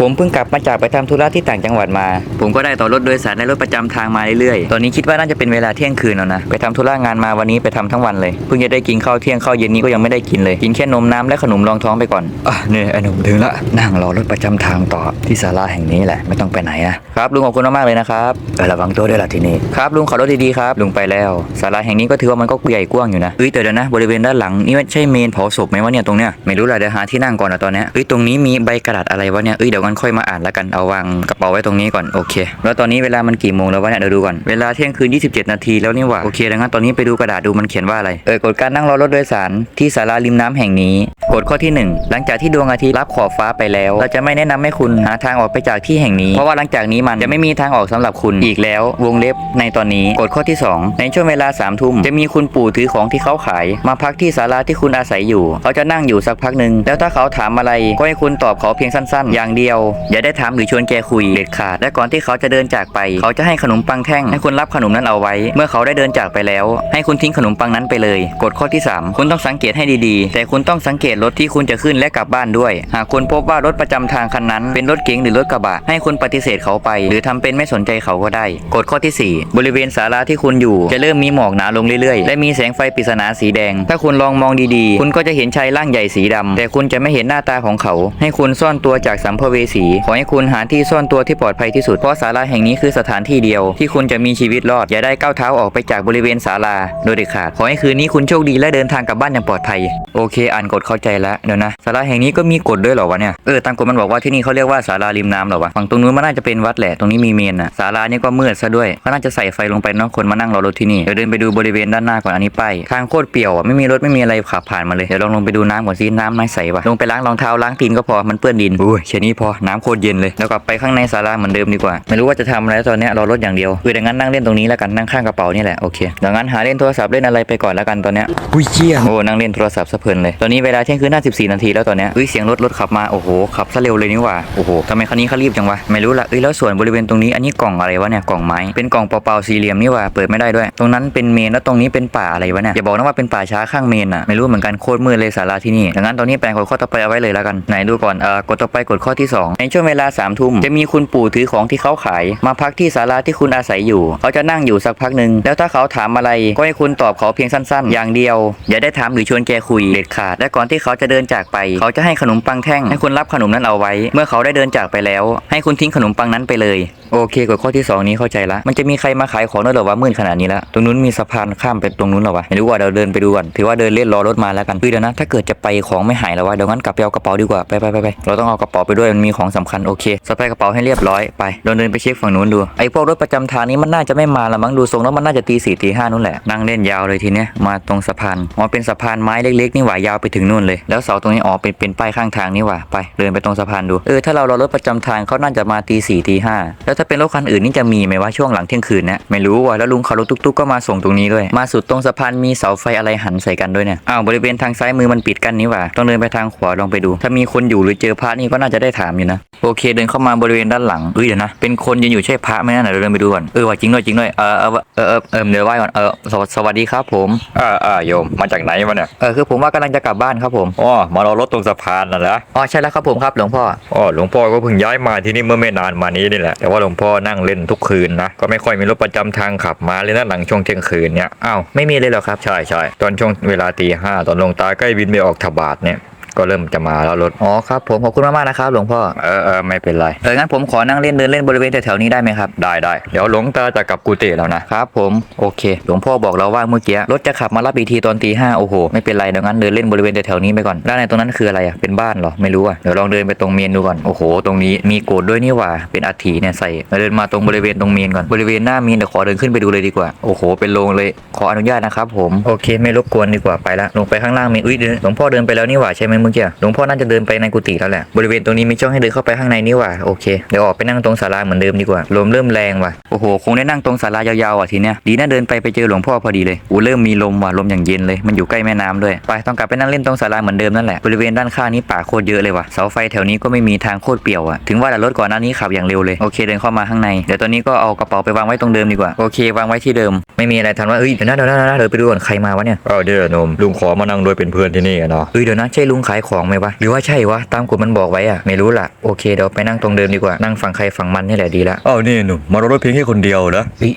ผมเพิ่งกลับมาจากไปทำธุระที่ต่างจังหวัดมา ผมก็ได้ต่อรถโดยสารในรถประจำทางมาเรื่อยๆ ตอนนี้คิดว่าน่าจะเป็นเวลาเที่ยงคืนแล้วนะ ไปทำธุระงานมาวันนี้ไปทำทั้งวันเลย เพิ่งจะได้กินข้าวเที่ยงข้าวเย็นนี้ก็ยังไม่ได้กินเลย กินแค่นมน้ำและขนมรองท้องไปก่อนอะนี่ไอ้หนุ่มถึงละ นั่งรอรถประจำทางต่อที่ศาลาแห่งนี้แหละ ไม่ต้องไปไหนนะครับลุงขอบคุณมากๆเลยนะครับเออระวังตัวด้วยล่ะทีนี้ครับลุงขอรถดีๆครับ ลุงไปแล้ว ศาลาแห่งนี้ก็ถือว่ามันก็ใหญ่กว้างอยู่นะเอ้ยแต่เดี๋ยวนะบริเวณด้านหลังนี่ไม่ใช่เมนเผาศพไหมวะเนี่ยตรงเนี้ยไม่รู้แหละเดี๋ยวหาที่นั่งก่อนนะตอนเนี้ยเอ้ยตรงนี้มีใบกระดาษอะไรวะเนี่ยเอ้ยเดี๋ยวกันค่อยมาอ่านแล้วกันเอาวางกระเป๋าไว้ตรงนี้ก่อนโอเค แล้วตอนนี้เวลามันกี่โมงแล้ววะเนี่ยเดี๋ยวดูก่อนเวลาเที่ยงคืน 27 นาทีแล้วนี่หว่าโอเคดังนั้นตอนนี้ไปดูกระดาษดูมันเขียนว่าอะไรเออกฎการนั่งรอรถโดยสารที่ศาลาริมน้ำแห่งนี้กฎข้อที่หนึ่งหลังจากที่ดวงอาทิตย์รับขอบฟ้าไปแล้ว เราจะไม่แนะนำให้คุณหาทางออกไปจากที่แห่งนี้ เพราะว่าหลังจากนี้มันจะไม่มีทางออกสำหรับคุณอีกแล้ว วงเล็บในตอนนี้กฎข้อที่สองในช่วงเวลาสามทุ่มจะมีคุณปู่ถือของที่เขาขาย มาพักที่ศาลาที่คุณอาศัยอยู่ เขาจะนั่งอยู่สักพักหนึ่งแล้วถ้าเขาถามอะไรก็ให้คุณตอบเขาเพียงสั้น ๆ อย่างเดียวอย่าได้ถามหรือชวนแกคุยเด็ดขาด และก่อนที่เขาจะเดินจากไป เขาจะให้ขนมปังแท่งให้คุณรับขนมนั้นเอาไว้ เมื่อเขาได้เดินจากไปแล้ว ให้คุณทิ้งขนมปังนั้นไปเลย กฎข้อที่สามคุณต้องสังเกตให้ดีๆ แต่คุณต้องสังเกตรถที่คุณจะขึ้นและกลับบ้านด้วย หากคุณพบว่ารถประจำทางคันนั้นเป็นรถเก๋งหรือรถกระบะ ให้คุณปฏิเสธเขาไป หรือทำเป็นไม่สนใจเขาก็ได้ กฎข้อที่สี่บริเวณศาลาที่คุณอยู่ จะเริ่มมีหมอกหนาลงเรื่อยๆ และมีแสงไฟปริศนาสีแดง ถ้าคุณลองมองดีๆ คุณก็จะเห็นชายร่างใหญ่สีดำแต่คุณจะไม่เห็นหน้าตาของเขา ให้คุณซ่อนตัวจากสัมภเวสี ขอให้คุณหาที่ซ่อนตัวที่ปลอดภัยที่สุด เพราะศาลาแห่งนี้คือสถานที่เดียว ที่คุณจะมีชีวิตรอด อย่าได้ก้าวเท้าออกไปจากบริเวณศาลา โดยเด็ดขาด ขอให้คืนนี้คุณโชคดีและเดินทางกลับบ้านอย่างปลอดภัย โอเค อ่านกฎเข้าใจแล้ว เดี๋ยวนะ ศาลาแห่งนี้ก็มีกฎด้วยเหรอวะเนี่ย เออ ตามกฎมันบอกว่าที่นี่เขาเรียกว่าศาลาริมน้ำเหรอวะ ฝั่งตรงนู้นมันน่าจะเป็นวัดแหละ ตรงนี้มีเมนอะศาลานี่ก็มืดซะด้วยก็น่าจะใส่ไฟลงไปเนาะคนมานั่งรอรถที่นี่ เดี๋ยวเดินไปดูบริเวณด้านหน้าก่อน อันนี้ป้ายทางโคตรเปี่ยวอะไม่มีรถไม่มีอะไรขับผ่านมาเลย เดี๋ยวลองลงไปดูน้ำก่อนสิน้ำไม่ใสวะลงไปล้างรองเท้าล้างตีนก็พอ มันเปื้อนดินอุ้ยแค่นี้พอน้ำโคตรเย็นเลยแล้วกลับไปข้างในศาลาเหมือนเดิมดีกว่า ไม่รู้ว่าจะทำอะไรตอนเนี้ยรอรถอย่างเดียวคือดังนั้นนั่งเล่นตรงนี้แล้วกันนั่งข้างกระเป๋านี่แหละโอเคดังนั้นหาเล่นโทรศัพท์เล่นอะไรไปก่อนแล้วกันตอนเนี้ยอุ้ยเชี่ยโอ้นั่งเล่นโทรศัพท์สะเพลินเลยตอนนี้เวลาเที่ยงคืน54นาทีแล้วตอนเนี้ยอุ้ยเสียงรถรถขับมาโอ้โหขับซะเร็วเลยนี่หว่าโอ้โหทำไมคันนี้เขารีบจังวะไม่รู้ละเอ้ยแล้วส่วนบริเวณตรงนี้อันนี้กล่องอะไรวะเนี่ยกล่องไม้เป็นกล่องเปล่าๆสี่เหลี่ยมนี่หว่าเปิดไม่ได้ด้วย ตรงนั้นเป็นเมนแล้วตรงนี้เป็นป่าอะไรวะเนี่ยอย่าบอกนะว่าเป็นป่าช้าข้างเมนอะไม่รู้เหมือนกันโคตรมืดเลยศาลาที่นี่ดังนั้นตอนนี้แปลงกฎข้อต่อไปเอาไว้เลยแล้วกันไหนดูก่อนเอ่อกฎต่อไปกฎข้อที่สองในช่วงเวลาสามทุ่มจะมีคุณปู่ถือของที่เขาขาย มาพักที่ศาลาที่คุณอาศัยอยู่ เขาจะนั่งอยู่สักพักหนึ่งแล้วถ้าเขาถามอะไร ก็ให้คุณตอบเขาเพียงสั้นๆ อย่างเดียว อย่าได้ถามหรือชวนแกคุยเด็ดขาด และก่อนที่เขาจะเดินจากไป เขาจะให้ขนมปังแท่ง ให้คุณรับขนมนั้นเอาไว้ เมื่อเขาได้เดินจากไปแล้ว ให้คุณทิ้งขนมปังนั้นไปเลยโอเคกฎข้อที่สองนี้เข้าใจละ มันจะมีใครมาขายของด้วยเหรอวะมืดขนาดนี้แล้วตรงนู้นมีสะพานข้ามไปตรงนู้นหรอวะไม่รู้ว่าเดี๋ยวเดินไปดูก่อน ถือว่าเดินเล่นรอรถมาแล้วกันคือเดี๋ยวนะ ถ้าเกิดจะไปของไม่หายแล้ววะเดี๋ยวงั้นกลับไปเอากระเป๋าดีกว่า ไปไปไปไปเราต้องเอากระเป๋าไปด้วย มันมีของสำคัญโอเคสะพายกระเป๋าให้เรียบร้อยไปเราเดินไปเช็คฝั่งนู้นดูไอ้พวกรถประจำทางนี้มันน่าจะไม่มาละมั้งดูทรงแล้วมันน่าจะตีสี่ตีห้านู่นแหละนั่งเล่นยาวเลยทีเนี้ยมาตรงสะพานอ๋อเป็นสะพานไม้เล็กๆนี่หว่ายาวไปถึงนู่นเลยแล้วเสาตรงนี้อ๋อเป็นเป็นป้ายข้างทางนี่หว่าไปเดินไปตรงสะพานดูเออถ้าเรารอรถประจำทางเขาน่าจะมาตีสี่ตีห้าแล้วถ้าเป็นรถคันอื่นนี่จะมีไหมว่าช่วงหลังเที่ยงคืนเนี่ยไม่รู้ว่ะแล้วลุงขับรถตุ๊กๆก็มาส่งตรงนี้ด้วย มาสุดตรงสะพานมีเสาไฟอะไรหันใส่กันด้วยเนี่ยอ้าวบริเวณทางซ้ายมือมันปิดกันนี่หว่าต้องเดินไปทางขวาลองไปดู ถ้ามีคนอยู่หรือเจอพระนี่ก็น่าจะได้ถามอยู่นะโอเคเดินเข้ามาบริเวณด้านหลังเอ้ยเดี๋ยวนะเป็นคนยืนอยู่ใช่พระไหมนะเดี๋ยวเดินไปดูก่อนเออว่าจริงด้วยจริงด้วยเออเออเออเออเออเดี๋ยวไหว้ก่อนเออสวสวัสดีครับผมเออเออโยมมาจากไหนวะเนี่ยเออคือผมว่ากำลังจะกลับบ้านครับผมอ๋อมารอรถตรงสะพานน่ะเหรออ๋อใช่แล้วครับผมครับหลวงพ่ออ๋อหลวงพ่อก็เพิ่งย้ายมาที่นี่เมื่อไม่นานมานี้นี่แหละแต่ว่าหลวงพ่อนั่งเล่นทุกคืนนะก็ไม่ค่อยมีรถประจำทางขับมาเลยนะหลังช่วงเที่ยงคืนเนี่ยอ้าวไม่มีเลยเหรอครับใช่ใช่ตอนช่วงเวลาตีห้าตอนหลวงตาใกล้บินไปออกถบาทเนี่ย ก็เริ่มจะมาแล้วรถอ๋อครับผมขอบคุณมากๆนะครับหลวงพ่อเออเออไม่เป็นไรเอองั้นผมขอนั่งเล่นเดินเล่นบริเวณแถวๆนี้ได้ไหมครับได้ได้เดี๋ยวหลวงตาจะกลับกุฏิแล้วนะครับผมโอเค หลวงพ่อบอกเราว่าเมื่อกี้รถจะขับมารับอีกทีตอนตีห้าโอ้โหไม่เป็นไรเดี๋ยวงั้นเดินเล่นบริเวณแถวๆนี้ไปก่อนด้านในตรงนั้นคืออะไรอะเป็นบ้านเหรอไม่รู้อะเดี๋ยวลองเดินไปตรงเมนดูก่อนโอ้โห ตรงนี้มีโกดด้วยนี่หว่าเป็นอัฐิเนี่ยใส่เดินมาตรงบริเวณตรงเมนก่อนบริเวณหน้าเมนเดี๋ยวขอเดินขึ้นไปดูเลยดีกว่าโอ้โห เป็นโรงเลยขออนุญาตนะครับผมโอเค ไม่รบกวนดีกว่าไปละลงไปข้างล่างเมนอุ้ยเดินหลวงพ่อเดินไปแล้วนี่หว่าใช่ไหมเมื่อกี้หลวงพ่อน่าจะเดินไปในกุฏิแล้วแหละบริเวณตรงนี้มีช่องให้เดินเข้าไปข้างในนี่หว่าโอเคเดี๋ยวออกไปนั่งตรงศาลาเหมือนเดิมดีกว่าลมเริ่มแรงว่ะโอ้โหคงได้นั่งตรงศาลายาวๆอะทีเนี้ยดีนะเดินไปไปเจอหลวงพ่อพอดีเลยอู้เริ่มมีลมว่ะลมอย่างเย็นเลยมันอยู่ใกล้แม่น้ำด้วยไปต้องกลับไปนั่งเล่นตรงศาลาเหมือนเดิมนั่นแหละบริเวณด้านข้างนี้ป่าโคตรเยอะเลยว่ะเสาไฟแถวนี้ก็ไม่มีทางโคตรเปี่ยวอะถึงว่าแต่รถก่อนหน้านี้ขับอย่างเร็วเลยโอเคเดินเข้ามาข้างในเดี๋ยวตอนนี้ก็เอากระเป๋าไปวางไว้ตรงเดิมดีกว่าโอเควางไว้ที่เดิม ไม่มีอะไรทันว่าเอ้ยเดี๋ยวนะเดี๋ยวนะเดี๋ยวนะเดี๋ยวไปดูก่อนใครมาวะเนี่ยเออเดี๋ยวโยมลุงขอมานั่งด้วยเป็นเพื่อนที่นี่อะเนาะเอ้ยเดี๋ยวนะใช่ลุงขายายของไหมวะ หรือว่าใช่วะ ตามกฎมันบอกไว้อะไม่รู้ล่ะ โอเคเดี๋ยวไปนั่งตรงเดิมดีกว่า นั่งฝั่งใครฝั่งมันนี่แหละดีละอ้าวนี่หนุ่มมารถเพียงแค่คนเดียวนะเฮ้ย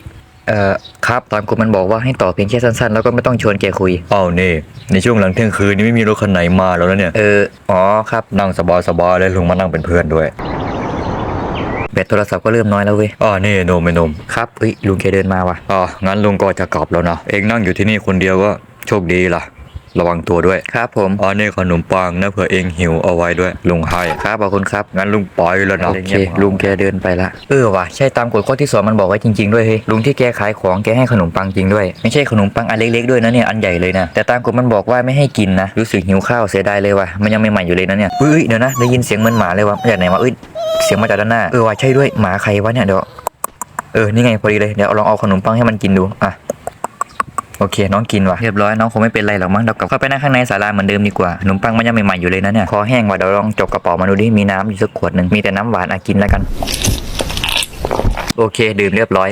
เอ่อครับตามกฎมันบอกว่าให้ต่อเพียงแค่สั้นๆ แล้วก็ไม่ต้องชวนแกคุยอ้าวนี่ ในช่วงหลังเที่ยงคืนนี้ไม่มีรถคันไหนมาแล้วนะเนี่ย เอออ๋อครับ นั่งสบายสบายๆเลยลุงมานั่งเป็นเพื่อนด้วยแบตโทรศัพท์ก็เริ่มน้อยแล้วเว้ยอ้าวนี่หนุ่มไอ้หนุ่มครับเฮ้ยลุงแกเดินมาว่ะ อ๋องั้นลุงก็จะกลับแล้วนะ เองนั่งอยู่ที่นี่คนเดียวก็โชคดีล่ะ ระวังตัวด้วยครับผมอ๋อนี่ขนมปังนะเผื่อเองหิวเอาไว้ด้วยลุงให้ครับขอบคุณครับงั้นลุงปล่อยแล้วนะโอเคลุงแกเดินไปละเออว่ะใช่ตามกฎข้อที่สองมันบอกไว้จริงๆด้วยเฮ้ยลุงที่แกขายของแกให้ขนมปังจริงด้วย ไม่ใช่ขนมปังอันเล็กๆด้วยนะเนี่ยอันใหญ่เลยนะแต่ตามกฎมันบอกว่าไม่ให้กินนะรู้สึกหิวข้าวเสียดายเลยว่ะมันยังใหม่ๆอยู่เลยนะเนี่ยเฮ้ยเดี๋ยวนะได้ยินเสียงเหมือนหมาเลยว่ะมาจากไหนวะเอ้ยเสียงมาจากด้านหน้าเออว่ะใช่ด้วยหมาใครวะเนี่ยเดี๋ยวเออนี่ไงพอดีเลยเดี๋ยวลองเอาขนมปังให้มันกินดูอะ โอเค น้องกินว่ะเรียบร้อยน้องคงไม่เป็นไรหรอกมั้งเดี๋ยวกลับเข้าไปนั่งข้างในศาลาเหมือนเดิมดีกว่าขนมปังมันยังใหม่ๆอยู่เลยนะเนี่ยคอแห้งว่ะเดี๋ยวลองจกกระเป๋ามาดูดิมีน้ำอยู่สักขวดหนึ่งมีแต่น้ำหวานอะกินแล้วกัน โอเค ดื่มเรียบร้อย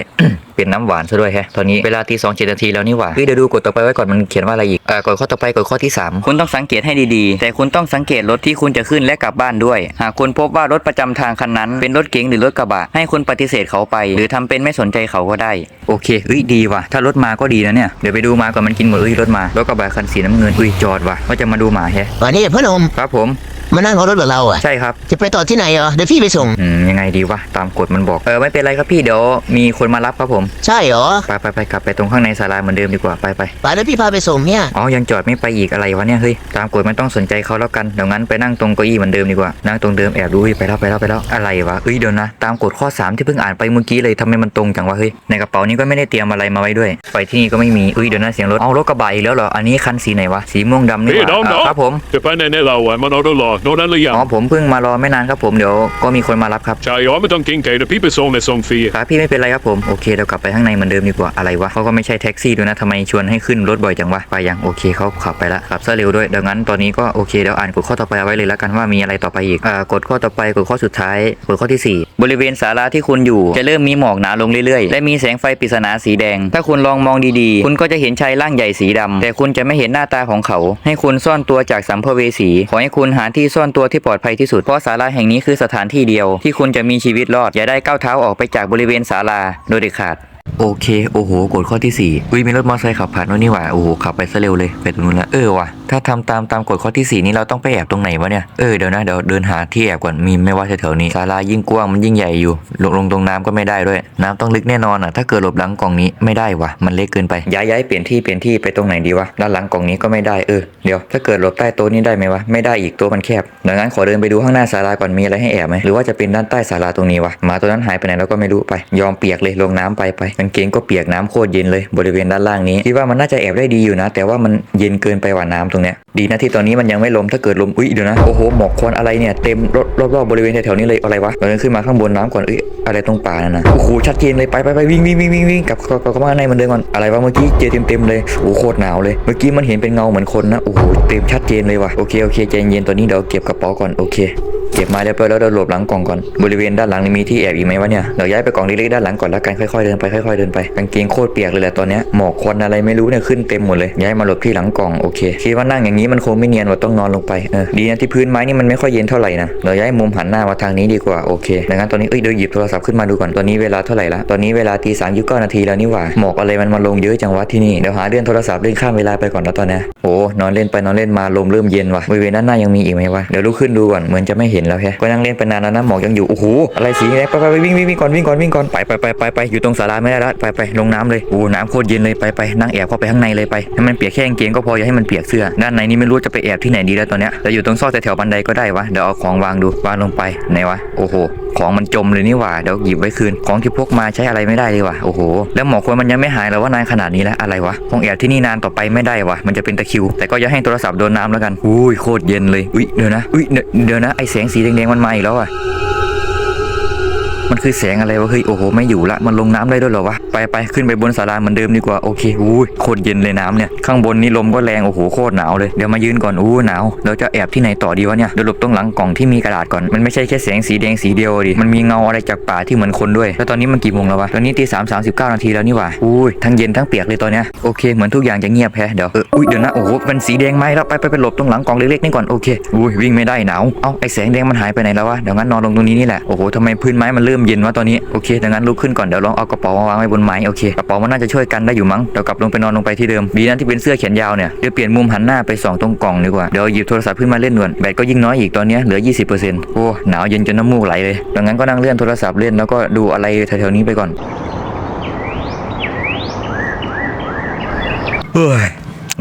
เป็นน้ำหวานซะด้วยแฮะตอนนี้เวลาตีสองเจ็ดนาทีแล้วนี่หว่าเฮ้ยเดี๋ยวดูกดต่อไปไว้ก่อนมันเขียนว่าอะไรอีกเอ่อกดข้อต่อไปกดข้อที่ 3 คุณต้องสังเกตให้ดีๆ แต่คุณต้องสังเกตรถที่คุณจะขึ้นและกลับบ้านด้วย หากคุณพบว่ารถประจำทางคันนั้น เป็นรถเก๋งหรือรถกระบะให้คุณปฏิเสธเขาไป หรือทำเป็นไม่สนใจเขาก็ได้ โอเคเฮ้ยดีว่ะ ถ้ารถมาก็ดีนะเนี่ย เดี๋ยวไปดูมาก่อนมันกินหมดเอ้ยรถมารถกระบะคันสีน้ำเงินอุ้ยจอดว่ะว่าจะมาดูหมาแฮะวันนี้พ่อหนุ่มครับผม มานั่งรอรถกับเราอะ ใช่ครับ จะไปต่อที่ไหนเหรอเดี๋ยวพี่ไปส่ง อืมยังไงดีวะตามกฎมันบอกเออไม่เป็นไรครับพี่เดี๋ยวมีคนมารับครับผมใช่เหรอไปไปไปกลับไปตรงข้างในศาลาเหมือนเดิมดีกว่าไปไปไปแล้วพี่พาไปส่งเนี่ย อ๋อยังจอดไม่ไปอีกอะไรวะเนี่ยเฮ้ยตามกฎมันต้องสนใจเขาแล้วกันเดี๋ยวงั้นไปนั่งตรงเก้าอี้เหมือนเดิมดีกว่านั่งตรงเดิมแอบดูเฮ้ยไปแล้วไปแล้วไปแล้วอะไรวะเอ้ยเดี๋ยวนะตามกฎข้อ 3 ที่เพิ่งอ่านไปเมื่อกี้เลยทำไมมันตรงจังวะเฮ้ยในกระเป๋านี้ก็ไม่ได้เตรียมอะไรมาไว้ด้วย ไปที่นี่ก็ไม่มีเอ้ยเดี๋ยวนะเสียงรถเอารถกระบะอีกแล้วเหรออันนี้คันสีไหนวะสีม่วงดำนี่หพี่ว่าน้องอะน้องครับผม จะไปไหนเนี่ยเราอะมันเอาตัวหลอกโน่นนั่นหรือยังอ๋อผมเพิ่งมารอไม่นานครับผมเดี๋ยวก็มีคนมารับครับใช่เหรอไม่ต้องเก่งใจเดี๋ยวพี่ไปส่งในส่งฟรีครับพี่ไม่เป็นไรครับผมโอเคเดี๋ยวกลับไปข้างในเหมือนเดิมดีกว่าอะไรวะเขาก็ไม่ใช่แท็กซี่ด้วยนะทำไมชวนให้ขึ้นรถบ่อยจังวะไปยังโอเคเขาขับไปละขับซะเร็วด้วยดังนั้นตอนนี้ก็โอเคเดี๋ยวอ่านกฎข้อต่อไปเอาไว้เลยแล้วกันว่ามีอะไรต่อไปอีกอ่ากฎข้อต่อไปกฎข้อสุดท้ายกฎข้อที่ 4 บริเวณศาลาที่คุณอยู่ จะเริ่มมีหมอกหนาลงเรื่อยๆ และมีแสงไฟปริศนาสีแดง ถ้าคุณลองมองดีๆ คุณก็จะเห็นชายร่างใหญ่สีดำแต่คุณจะไม่เห็นหน้าตาของเขา ให้คุณซ่อนตัวจากสัมภเวสี ขอให้คุณหาที่ซ่อนตัวที่ปลอดภัยที่สุด เพราะศาลาแห่งนี้คือสถานที่เดียว ที่คุณจะมีชีวิตรอด อย่าได้ก้าวเท้าออกไปจากบริเวณศาลาโดยเด็ดขาด โอเค โอ้โหกฎข้อที่ 4อุ้ยมีรถมอเตอร์ไซค์ขับผ่านโน่นนี่หว่า โอ้โห ขับไปซะเร็วเลยไปตรงนู้นละเออว่ะ ถ้าทำตามตามกฎข้อที่ 4 นี้เราต้องไปแอบตรงไหนวะเนี่ย เออ เดี๋ยวนะ เดี๋ยวเดินหาที่แอบก่อน มีไม่ว่าแถวๆนี้ศาลายิ่งกว้างมันยิ่งใหญ่อยู่ ลงลงตรงน้ำก็ไม่ได้ด้วย น้ำต้องลึกแน่นอนอะ ถ้าเกิดหลบหลังกล่องนี้ไม่ได้ว่ะ มันเล็กเกินไป ย้ายย้ายเปลี่ยนที่เปลี่ยนที่ไปตรงไหนดีวะ ด้านหลังกล่องนี้ก็ไม่ได้ เออ เดี๋ยว ถ้าเกิดหลบใต้โต๊ะนี้ได้ไหมวะ ไม่ได้อีกต๊ะมันแคบดังนั้นขอเดินไปดูข้างหน้าศาลาก่อน มีอะไรให้แอบไหมหรือว่าจะเป็นด้านใต้ศาลาตรงนี้วะหมาตัวนั้นหายไปไหนแล้วก็ไม่รู้ไป ยอมเปียกเลยลงน้ำไปไปกางเกงก็เปียกน้ำโคตรเย็นเลยบริเวณด้านล่างนี้คิดว่ามันน่าจะแอบได้ดีอยู่นะ แต่ว่ามันเย็นเกินไปกว่าน้ำตรงเนี้ยดีนะที่ตอนนี้มันยังไม่ลมถ้าเกิดลมอุ้ยเดี๋ยวนะโอ้โหหมอกควันอะไรเนี่ยเต็มรอบรอบบริเวณแถวๆนี้เลยอะไรวะเราเดินขึ้นมาข้างบนน้ำก่อนเอ้ยอะไรตรงป่านั่นนะโอ้โหชัดเจนเลยไปไปไปวิ่งวิ่งวิ่งวิ่งวิ่งกลับกลับกลับเข้ามาข้างในมันเดิมก่อนอะไรวะเมื่อกี้เจอเต็มเต็มเลยโอ้โหโคตรหนาวเลยเมื่อกี้มันเห็นเป็นเงาเหมือนคนนะโอ้โหเต็มชัดเจนเลยว่ะโอเคโอเคใจเย็นตอนนี้เดี๋ยวเก็บกระเป๋าก่อนโอเค เก็บมาเรียบร้อยแล้วเดี๋ยวหลบหลังกล่องก่อน บริเวณด้านหลังนี่มีที่แอบอีกไหมวะเนี่ย เดี๋ยวย้ายไปกล่องเล็กๆด้านหลังก่อนแล้วกันค่อยๆเดินไปค่อยๆเดินไปกางเกงโคตรเปียกเลยแหละตอนเนี้ยหมอกควันอะไรไม่รู้เนี่ยขึ้นเต็มหมดเลย ย้ายมาหลบที่หลังกล่องโอเค คิดว่านั่งอย่างนี้มันคงไม่เนียนว่าต้องนอนลงไป เออ ดีนะที่พื้นไม้นี่มันไม่ค่อยเย็นเท่าไหร่นะ เดี๋ยวย้ายมุมหันหน้ามาทางนี้ดีกว่าโอเคดังนั้นตอนนี้เอ้ยเดี๋ยวหยิบโทรศัพท์ขึ้นมาดูก่อน ตอนนี้เวลาเท่าไหร่ละตอนนี้เวลาตีสามยี่สิบเก้านาทีแล้วนี่หว่า หมอกอะไรมันมาลงเยอะจังวะที่นี่ เดี๋ยวหาเลื่อนโทรศัพท์เลื่อนข้ามเวลาไปก่อนแล้วตอนนี้โอ้นอนเล่นไปนอนเล่นมาลมเริ่มเย็นว่ะบริเวณด้านหน้ายังมีอีกไหมวะ เดี๋ยวลุกขึ้นดูก่อนเหมือนจะไม่เห็นแล้วแฮะก็นั่งเล่นไปนานแล้วนะหมอกยังอยู่โอ้โหอะไรสีแดงไปไปไปวิ่งวิ่งวิ่งก่อนวิ่งก่อนวิ่งก่อนไปไปไปไปไปอยู่ตรงศาลาไม่ได้แล้วไปไปลงน้ำเลยโอ้น้ำโคตรเย็นเลยไปไปนั่งแอบเข้าไปข้างในเลยไปให้มันเปียกแค่กางเกงก็พออย่าให้มันเปียกเสื้อด้านในนี่ไม่รู้จะไปแอบที่ไหนดีแล้วตอนเนี้ยจะอยู่ตรงซอกแถวบันไดก็ได้วะเดี๋ยวเอาของวางดูวางลงไปไหนวะโอ้โหของมันจมเลยนี่หว่าเดี๋ยวหยิบไว้คืนของที่พกมาใช้อะไรไม่ได้เลยว่ะโอ้โหแล้วหมอกควันมันยังไม่หายแล้วว่านานขนาดนี้แล้วอะไรวะคงแอบที่นี่นานต่อไปไม่ได้วะมันจะเป็นตะคิว แต่ก็อย่าให้โทรศัพท์โดนน้ำแล้วกันอุ้ยโคตรเย็นเลยอุ้ยเดี๋ยวนะอุ้ยเดี๋ยวนะไอแสงสีแดงๆมันมาอีกแล้วอะ มันคือแสงอะไรวะเฮ้ยโอ้โหไม่อยู่ละมันลงน้ำได้ด้วยเหรอวะไปไปขึ้นไปบนศาลาเหมือนเดิมดีกว่าโอเคอุ้ยโคตรเย็นเลยน้ำเนี่ยข้างบนนี่ลมก็แรงโอ้โหโคตรหนาวเลยเดี๋ยวมายืนก่อนอู้หนาวเราจะแอบที่ไหนต่อดีวะเนี่ยเดี๋ยวหลบตรงหลังกล่องที่มีกระดาษก่อนมันไม่ใช่แค่แสงสีแดงสีเดียวดิมันมีเงาอะไรจากป่าที่เหมือนคนด้วย แล้วตอนนี้มันกี่โมงแล้ววะตอนนี้ตีสามสามสิบเก้านาทีแล้วนี่ว่าอุ้ยทั้งเย็นทั้งเปียกเลยตอนเนี้ยโอเคเหมือนทุกอย่างจะเงียบแฮะเดี๋ยวเอออุ้ยเดี๋ยวนะโอ้โหเป็นสีแดงไหมแล้วไปไปไปหลบตรงหลังกล่องเล็กๆนี่ก่อนโอเคอุ้ยวิ่งไม่ได้หนาวเอ้าไอแสงแดงมันหายไปไหนแล้ววะเดี๋ยวงั้นนอนลงตรงนี้นี่แหละโอ้โหทำไมพื้นไม้มันเริ่มเย็นว่ะตอนนี้โอเคดี๋ยวงั้นลุกขึ้นก่อนเดี๋ยวลองเอากระเป๋ามาวางไว้บนไม้โอเคกระเป๋ามันน่าจะช่วยกันได้อยู่มั้งเดี๋ยวกลับลงไปนอนลงไปที่เดิมดีนะที่เป็นเสื้อแขนยาวเนี่ยเดี๋ยวเปลี่ยนมุมหันหน้าไปส่องตรงกล่องดีกว่าเดี๋ยวหยิบโทรศัพท์ขึ้นมาเล่นด่วนแบตก็ยิ่งน้อยอีกตอนนี้เหลือ 20%โอ้หนาวเย็นจนน้ำมูกไหลเลยดังนั้นก็นั่งเลื่อนโทรศัพท์เล่นแล้วก็ดูอะไรแถวๆนี้ไปก่อนเฮ้ย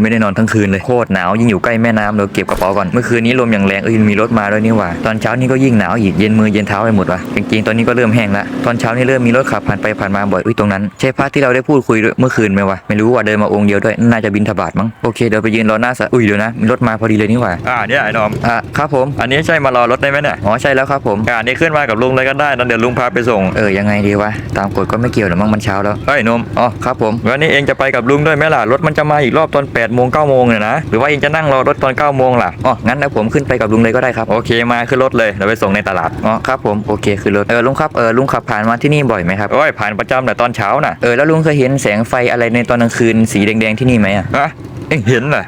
ไม่ได้นอนทั้งคืนเลยโคตรหนาวยิ่งอยู่ใกล้แม่น้ำเดี๋ยวเก็บกระเป๋าก่อนเมื่อคืนนี้ลมอย่างแรงเอ้ยมีรถมาด้วยนี่หว่าตอนเช้านี่ก็ยิ่งหนาวอีกเย็นมือเย็นเท้าไปหมดว่ะจริงๆตอนนี้ก็เริ่มแห้งละตอนเช้านี่เริ่มมีรถขับผ่านไปผ่านมาบ่อยอุ้ยตรงนั้นใช่พระที่เราได้พูดคุยด้วยเมื่อคืนไหมวะไม่รู้ว่าเดินมาองค์เดียวด้วยน่าจะบินทบาทมั้งโอเคเดี๋ยวไปยืนรอหน้าสระอุ้ยเดี๋ยวนะมีรถมาพอดีเลยนี่หว่าอ่าเนี่ยไอ้นอมอะครับผม อันนี้ใช่มารอรถได้ไหมเนี่ยอ๋อใช่แล้วครับผมอ่านี่ขึ้นมากับลุงเลยก็ได้นะเดี๋ยวลุงพาไปส่งเออยังไงดีวะตามกฎก็ไม่เกี่ยวหรอกมั้งมันเช้าแล้วเฮ้ยหนมอ๋อครับผมวันนี้เองจะไปกับลุงด้วยไหมล่ะรถมันจะมาอีกรอบตอน8ปดโมงเก้าโมงเนี่ยนะ หรือว่าเองจะนั่งรอรถตอน9ก้าโมงล่ะอ๋องั้นนะผมขึ้นไปกับลุงเลยก็ได้ครับโอเคมาขึ้นรถเลยเดี๋ยวไปส่งในตลาดอ๋อครับผมโอเคคือรถเออลุงครับเออลุงขับผ่านมาที่นี่บ่อยไหมครับโอ้ยผ่านประจำแต่ตอนเช้าน่ะเออแล้วลุงเคยเห็นแสงไฟอะไรในตอนกลางคืนสีแดงๆที่นี่ไหมอะฮะเอ็งเห็นเหรอ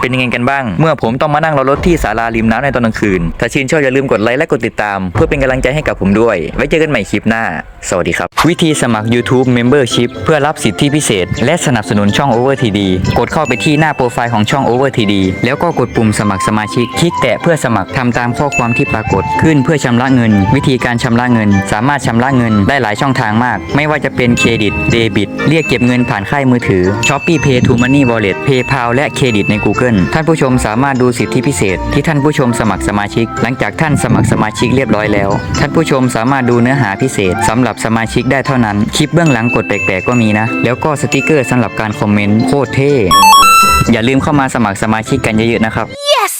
เป็นยังไงกันบ้าง เมื่อผมต้องมานั่งรอรถที่ศาลาริมน้ำในตอนกลางคืน ถ้าชื่นชอบอย่าลืมกดไลค์และกดติดตาม เพื่อเป็นกำลังใจให้กับผมด้วย ไว้เจอกันใหม่คลิปหน้า สวัสดีครับ วิธีสมัคร YouTube Membership เพื่อรับสิทธิพิเศษ และสนับสนุนช่อง Over TD กดเข้าไปที่หน้าโปรไฟล์ของช่อง Over TD แล้วก็กดปุ่มสมัครสมาชิก คลิกแตะเพื่อสมัครทำตามข้อความที่ปรากฏขึ้นเพื่อชำระเงิน วิธีการชำระเงิน สามารถชำระเงินได้หลายช่องทางมาก ไม่ว่าจะเป็นเครดิตเดบิตเรียกเก็บเงินผ่านค่ายมือถือ Shopee Pay to Money Wallet PayPal และเครดิตใน Google ท่านผู้ชมสามารถดูสิทธิพิเศษ ที่ท่านผู้ชมสมัครสมาชิก หลังจากท่านสมัครสมาชิกเรียบร้อยแล้ว ท่านผู้ชมสามารถดูเนื้อหาพิเศษสำหรับสมาชิกได้เท่านั้น คลิปเบื้องหลังกดแปลกๆก็มีนะ แล้วก็สติกเกอร์สำหรับการคอมเมนต์โคตรเท่อย่าลืมเข้ามาสมัครสมาชิกกันเยอะๆนะครับ Yes!